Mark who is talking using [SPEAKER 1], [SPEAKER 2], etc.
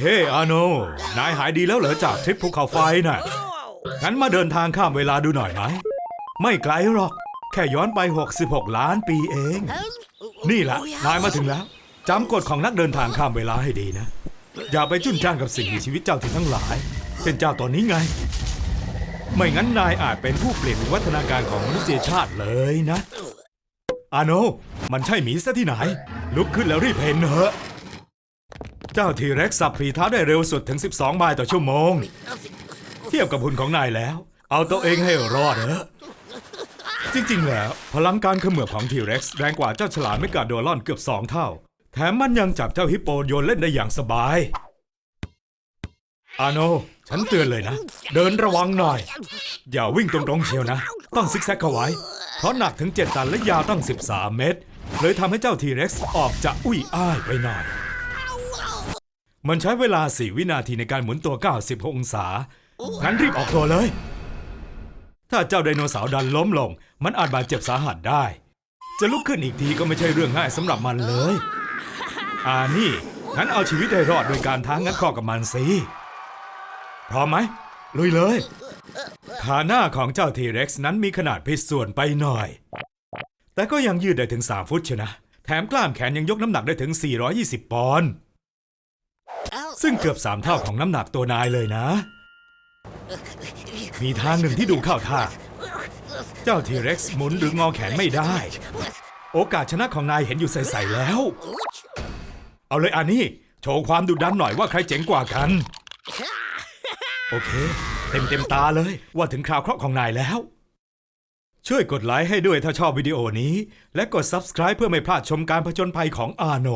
[SPEAKER 1] เฮ้อาโน นายหายดีแล้วเหรอจากทริปภูเขาไฟน่ะ งั้นมาเดินทางข้ามเวลาดูหน่อยไหม ไม่ไกลหรอก แค่ย้อนไป 66 ล้านปีเอง นี่แหละนายมาถึงแล้ว จำกฎของนักเดินทางข้ามเวลาให้ดีนะ อย่าไปจุนจ้างกับสิ่งมีชีวิตเจ้าถิ่นทั้งหลาย เช่นเจ้าตัวนี้ไง ไม่งั้นนายอาจเป็นผู้เปลี่ยนวิวัฒนาการของมนุษยชาติเลยนะอาโน มันใช่หมีซะที่ไหน ลุกขึ้นแล้วรีบเห็นเถอะ เจ้าทีเร็กสับฝีเท้าได้เร็วสุดถึง 12ไมล์ต่อชั่วโมง เทียบกับหุ่นของนายแล้ว เอาตัวเองให้รอดเถอะจริงๆ แล้ว พลังการเขมือบของทีเร็กซ์แรงกว่าเจ้าฉลามเมกาโดลอนเกือบสองเท่า แถมมันยังจับเจ้าฮิปโปโยนเล่นได้อย่างสบาย อาโน ฉันเตือนเลยนะ เดินระวังหน่อย อย่าวิ่งตรงๆเชียวนะ ต้องซิกแซกเข้าไว้ เพราะหนักถึง 7 ตันและยาวตั้ง 13 เมตร เลยทำให้เจ้าทีเร็กซ์ออกจะอุ้ยอ้ายไปหน่อย มันใช้เวลา 4 วินาทีในการหมุนตัว 90 องศา งั้นรีบออกตัวเลย ถ้าเจ้าไดโนเสาร์ดันล้มลง มันอาจบาดเจ็บสาหัสได้ จะลุกขึ้นอีกทีก็ไม่ใช่เรื่องง่ายสำหรับมันเลย อ่านี่ งั้นเอาชีวิตได้รอดโดยการท้างัดข้อกับมันสิ พร้อมไหม ลุยเลยขาหน้าของเจ้าทีเร็กซ์นั้นมีขนาดผิดส่วนไปหน่อย แต่ก็ยังยืดได้ถึง 3 ฟุตเชยวนะ แถมกล้ามแขนยังยกน้ำหนักได้ถึง 420 ปอนด์ ซึ่งเกือบ3เท่าของน้ำหนักตัวนายเลยนะ มีทางหนึ่งที่ดูเข้าท่า เจ้าทีเร็กซ์หมุนหรืองอแขนไม่ได้ โอกาสชนะของนายเห็นอยู่ใสๆแล้ว เอาเลยอันนี้โชว์ความดุดันหน่อยว่าใครเจ๋งกว่ากัน โอเค เต็มเต็มตาเลยว่าถึงคราวเคราะห์ของนายแล้ว ช่วยกดไลค์ให้ด้วยถ้าชอบวิดีโอนี้ และกด subscribe เพื่อไม่พลาดชมการผจญภัยของอาโน